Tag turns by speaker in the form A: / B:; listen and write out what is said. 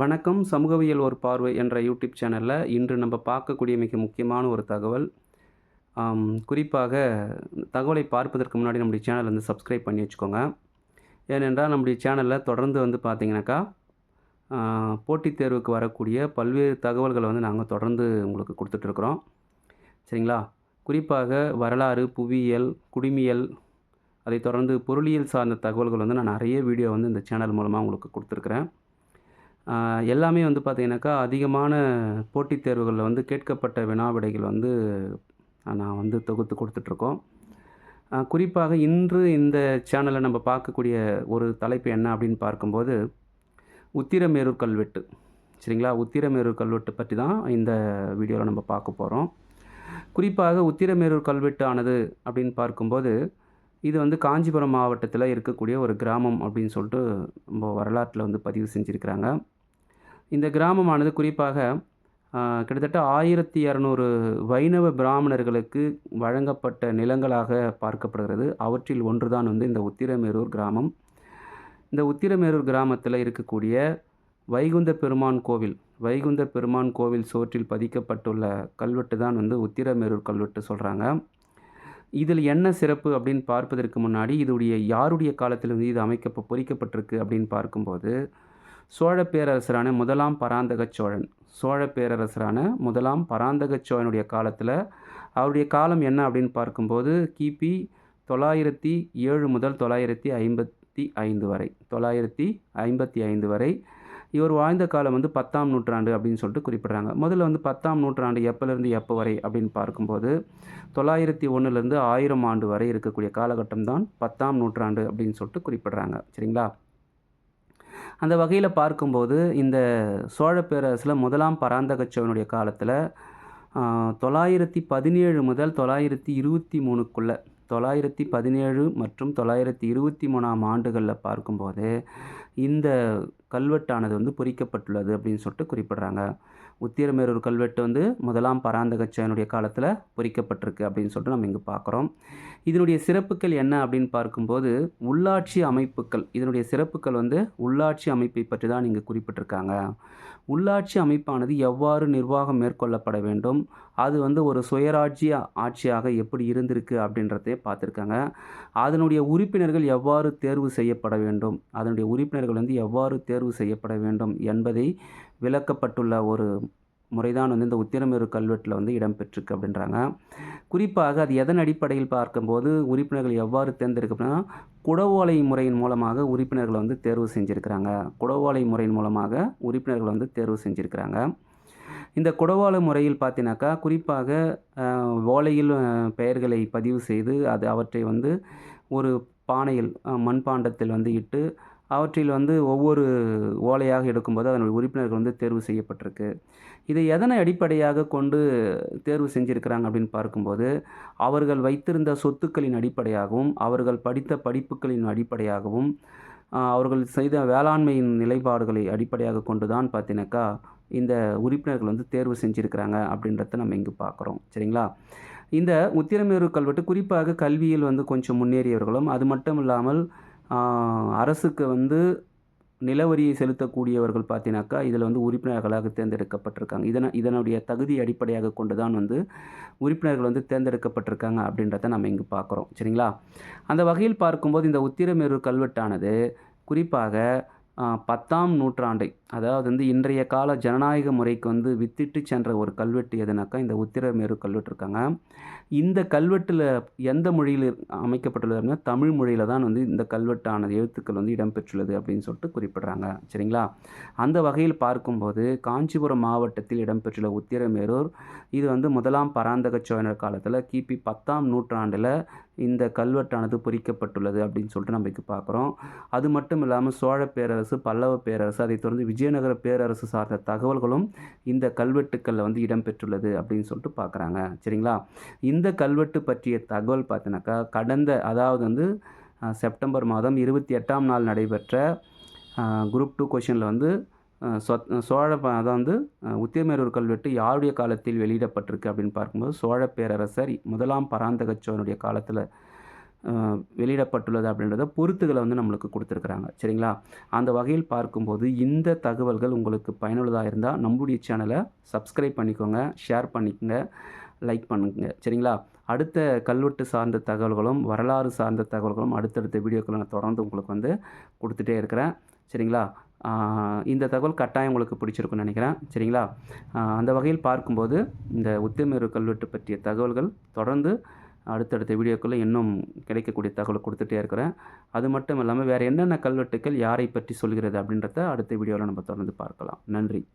A: வணக்கம் சமூகவியல் ஒரு பார்வை என்ற யூடியூப் சேனலில் இன்று நம்ம பார்க்கக்கூடிய மிக முக்கியமான ஒரு தகவல். குறிப்பாக தகவலை பார்ப்பதற்கு முன்னாடி நம்முடைய சேனல் வந்து சப்ஸ்கிரைப் பண்ணி வச்சுக்கோங்க. ஏனென்றால் நம்முடைய சேனலில் தொடர்ந்து வந்து பார்த்தீங்கன்னாக்கா போட்டித் தேர்வுக்கு வரக்கூடிய பல்வேறு தகவல்களை வந்து நாங்கள் தொடர்ந்து உங்களுக்கு கொடுத்துட்ருக்குறோம் சரிங்களா? குறிப்பாக வரலாறு புவியியல் குடிமியல் அதை தொடர்ந்து பொருளியல் சார்ந்த தகவல்கள் வந்து நான் நிறைய வீடியோ வந்து இந்த சேனல் மூலமாக உங்களுக்கு கொடுத்துருக்குறேன். எல்லாமே வந்து பார்த்திங்கனாக்கா அதிகமான போட்டித் தேர்வுகளில் வந்து கேட்கப்பட்ட வினா விடைகள் வந்து நான் வந்து தொகுத்து கொடுத்துட்ருக்கோம். குறிப்பாக இன்று இந்த சேனலில் நம்ம பார்க்கக்கூடிய ஒரு தலைப்பு என்ன அப்படின்னு பார்க்கும்போது உத்திரமேரூர் கல்வெட்டு. சரிங்களா? உத்திரமேரூர் கல்வெட்டு பற்றி தான் இந்த வீடியோவில் நம்ம பார்க்க போகிறோம். குறிப்பாக உத்திரமேரூர் கல்வெட்டு ஆனது அப்படின்னு பார்க்கும்போது இது வந்து காஞ்சிபுரம் மாவட்டத்தில் இருக்கக்கூடிய ஒரு கிராமம் அப்படின்னு சொல்லிட்டு நம்ம வரலாற்றில் வந்து பதிவு செஞ்சுருக்கிறாங்க. இந்த கிராமமானது குறிப்பாக கிட்டத்தட்ட ஆயிரத்தி இரநூறு வைணவ பிராமணர்களுக்கு வழங்கப்பட்ட நிலங்களாக பார்க்கப்படுகிறது. அவற்றில் ஒன்றுதான் வந்து இந்த உத்திரமேரூர் கிராமம். இந்த உத்திரமேரூர் கிராமத்தில் இருக்கக்கூடிய வைகுந்த பெருமான் கோவில் வைகுந்த பெருமான் கோவில் சோற்றில் பதிக்கப்பட்டுள்ள கல்வெட்டு தான் வந்து உத்திரமேரூர் கல்வெட்டு சொல்கிறாங்க இதில் என்ன சிறப்பு அப்படின்னு பார்ப்பதற்கு முன்னாடி இதோடைய யாருடைய காலத்தில் வந்து இது அமைக்க பொறிக்கப்பட்டிருக்கு அப்படின்னு பார்க்கும்போது சோழ பேரரசரான முதலாம் பராந்தக சோழன் சோழ பேரரசரான முதலாம் பராந்தக சோழனுடைய காலத்தில் அவருடைய காலம் என்ன அப்படின்னு பார்க்கும்போது கிபி தொள்ளாயிரத்தி ஏழு முதல் தொள்ளாயிரத்தி ஐம்பத்தி ஐந்து வரை தொள்ளாயிரத்தி ஐம்பத்தி ஐந்து வரை இவர் வாழ்ந்த காலம் வந்து பத்தாம் நூற்றாண்டு அப்படின்னு சொல்லிட்டு குறிப்பிட்றாங்க. முதல்ல வந்து பத்தாம் நூற்றாண்டு எப்போலேருந்து எப்போ வரை அப்படின்னு பார்க்கும்போது தொள்ளாயிரத்தி ஒன்றுலேருந்து ஆயிரம் ஆண்டு வரை இருக்கக்கூடிய காலகட்டம் தான் பத்தாம் நூற்றாண்டு அப்படின்னு சொல்லிட்டு குறிப்பிட்றாங்க. சரிங்களா? அந்த வகையில் பார்க்கும்போது இந்த சோழ பேரரசில் முதலாம் பராந்தக சோழனுடைய காலத்தில் தொள்ளாயிரத்தி பதினேழு முதல் தொள்ளாயிரத்தி இருபத்தி மூணுக்குள்ளே தொள்ளாயிரத்தி பதினேழு மற்றும் தொள்ளாயிரத்தி இருபத்தி மூணாம் ஆண்டுகளில் பார்க்கும்போது இந்த கல்வெட்டானது வந்து பொறிக்கப்பட்டுள்ளது அப்படின்னு சொல்லிட்டு குறிப்பிட்றாங்க. உத்திரமேரூர் கல்வெட்டு வந்து முதலாம் பராந்தகச்சனுடைய காலத்தில் பொறிக்கப்பட்டிருக்கு அப்படின்னு சொல்லிட்டு நம்ம இங்கே பார்க்குறோம் இதனுடைய சிறப்புகள் என்ன அப்படின்னு பார்க்கும்போது உள்ளாட்சி அமைப்புகள் இதனுடைய சிறப்புகள் வந்து உள்ளாட்சி அமைப்பை பற்றி தான் இங்கே குறிப்பிட்டிருக்காங்க. உள்ளாட்சி அமைப்பானது எவ்வாறு நிர்வாகம் மேற்கொள்ளப்பட வேண்டும் அது வந்து ஒரு சுயராட்சிய ஆட்சியாக எப்படி இருந்திருக்கு அப்படின்றதே பார்த்துருக்காங்க. அதனுடைய உறுப்பினர்கள் எவ்வாறு தேர்வு செய்யப்பட வேண்டும் அதனுடைய உறுப்பினர் உறுப்பினர்கள் வந்து எவ்வாறு தேர்வு செய்யப்பட வேண்டும் என்பதை விளக்கப்பட்டுள்ள ஒரு முறைதான் வந்து இந்த உத்திரமேரு கல்வெட்டில் வந்து இடம்பெற்றிருக்கு அப்படின்றாங்க. குறிப்பாக அது எதன் அடிப்படையில் பார்க்கும்போது உறுப்பினர்கள் எவ்வாறு தேர்ந்தெடுக்கப்படனா குடவோலை முறையின் மூலமாக உறுப்பினர்களை வந்து தேர்வு செஞ்சுருக்கிறாங்க. குடவோலை முறையின் மூலமாக உறுப்பினர்கள் வந்து தேர்வு செஞ்சுருக்கிறாங்க. இந்த குடவோலை முறையில் பார்த்தீங்கன்னாக்கா குறிப்பாக ஓலையில் பெயர்களை பதிவு செய்து அது அவற்றை வந்து ஒரு பானையில் மண்பாண்டத்தில் வந்து இட்டு அவற்றில் வந்து ஒவ்வொரு ஓலையாக எடுக்கும்போது அதனுடைய உறுப்பினர்கள் வந்து தேர்வு செய்யப்பட்டிருக்கு. இதை எதனை அடிப்படையாக கொண்டு தேர்வு செஞ்சுருக்கிறாங்க அப்படின்னு பார்க்கும்போது அவர்கள் வைத்திருந்த சொத்துக்களின் அடிப்படையாகவும் அவர்கள் படித்த படிப்புகளின் அடிப்படையாகவும் அவர்கள் செய்த வேளாண்மையின் நிலைப்பாடுகளை அடிப்படையாக கொண்டு தான் பார்த்தீங்கன்னாக்கா இந்த உறுப்பினர்கள் வந்து தேர்வு செஞ்சுருக்கிறாங்க அப்படின்றத நம்ம இங்கு பார்க்குறோம். சரிங்களா? இந்த உத்திரமேரு கல்வெட்டு குறிப்பாக கல்வியில் வந்து கொஞ்சம் முன்னேறியவர்களும் அது மட்டும் இல்லாமல் அரசுக்கு வந்து நிலவரியை செலுத்தக்கூடியவர்கள் பார்த்தீங்கன்னாக்கா இதில் வந்து உறுப்பினர்களாக தேர்ந்தெடுக்கப்பட்டிருக்காங்க. இதனை இதனுடைய தகுதி அடிப்படையாக கொண்டு தான் வந்து உறுப்பினர்கள் வந்து தேர்ந்தெடுக்கப்பட்டிருக்காங்க அப்படின்றத நம்ம இங்கே பார்க்குறோம். சரிங்களா? அந்த வகையில் பார்க்கும்போது இந்த உத்திரமேரூர் கல்வெட்டானது குறிப்பாக பத்தாம் நூற்றாண்டை அதாவது வந்து இன்றைய கால ஜனநாயக முறைக்கு வந்து வித்திட்டு சென்ற ஒரு கல்வெட்டு எதுனாக்கா இந்த உத்திரமேரு கல்வெட்டு இருக்காங்க இந்த கல்வெட்டில் எந்த மொழியில் அமைக்கப்பட்டுள்ளது அப்படின்னா தமிழ் மொழியில் தான் வந்து இந்த கல்வெட்டான எழுத்துக்கள் வந்து இடம்பெற்றுள்ளது அப்படின்னு சொல்லிட்டு குறிப்பிடுறாங்க. சரிங்களா? அந்த வகையில் பார்க்கும்போது காஞ்சிபுரம் மாவட்டத்தில் இடம்பெற்றுள்ள உத்திரமேரூர் இது வந்து முதலாம் பராந்தக சோழனர் காலத்தில் கிபி பத்தாம் நூற்றாண்டில் இந்த கல்வெட்டானது பொறிக்கப்பட்டுள்ளது அப்படின்னு சொல்லிட்டு நம்ம இங்கே பார்க்குறோம். அது மட்டும் இல்லாமல் சோழ பேரரசு பல்லவ பேரரசு அதைத் தொடர்ந்து விஜயநகர பேரரசு சார்ந்த தகவல்களும் இந்த கல்வெட்டுக்களில் வந்து இடம்பெற்றுள்ளது அப்படின்னு சொல்லிட்டு பார்க்குறாங்க சரிங்களா? இந்த கல்வெட்டு பற்றிய தகவல் பார்த்தீங்கன்னாக்கா கடந்த அதாவது வந்து செப்டம்பர் மாதம் இருபத்தி எட்டாம் நாள் நடைபெற்ற குரூப் டூ கொஷனில் வந்து அஹ், சோழ அதான் வந்து உத்தியமேரூர் கல்வெட்டு யாருடைய காலத்தில் வெளியிடப்பட்டிருக்கு அப்படின்னு பார்க்கும்போது சோழ பேரரசர் முதலாம் பராந்தக சோழனுடைய காலத்தில் வெளியிடப்பட்டுள்ளது அப்படின்றத பொருத்துகளை வந்து நம்மளுக்கு கொடுத்துருக்குறாங்க சரிங்களா? அந்த வகையில் பார்க்கும்போது இந்த தகவல்கள் உங்களுக்கு பயனுள்ளதாக இருந்தால் நம்முடைய சேனலை சப்ஸ்கிரைப் பண்ணிக்கோங்க, ஷேர் பண்ணிக்கோங்க லைக் பண்ணுங்க. சரிங்களா? அடுத்த கல்வெட்டு சார்ந்த தகவல்களும், வரலாறு சார்ந்த தகவல்களும் அடுத்தடுத்த வீடியோக்களை நான் தொடர்ந்து உங்களுக்கு வந்து கொடுத்துட்டே இருக்கிறேன். சரிங்களா? இந்த தகவல் கட்டாயம் உங்களுக்கு பிடிச்சிருக்குன்னு நினைக்கிறேன் சரிங்களா? அந்த வகையில் பார்க்கும்போது இந்த உத்திரமேரூர் கல்வெட்டு பற்றிய தகவல்கள் தொடர்ந்து அடுத்தடுத்த வீடியோக்களில் இன்னும் கிடைக்கக்கூடிய தகவல் கொடுத்துட்டே இருக்கிறேன். அது மட்டும் இல்லாமல் வேறு என்னென்ன கல்வெட்டுக்கள் யாரை பற்றி சொல்கிறது அப்படின்றத அடுத்த வீடியோவில் நம்ம தொடர்ந்து பார்க்கலாம். நன்றி.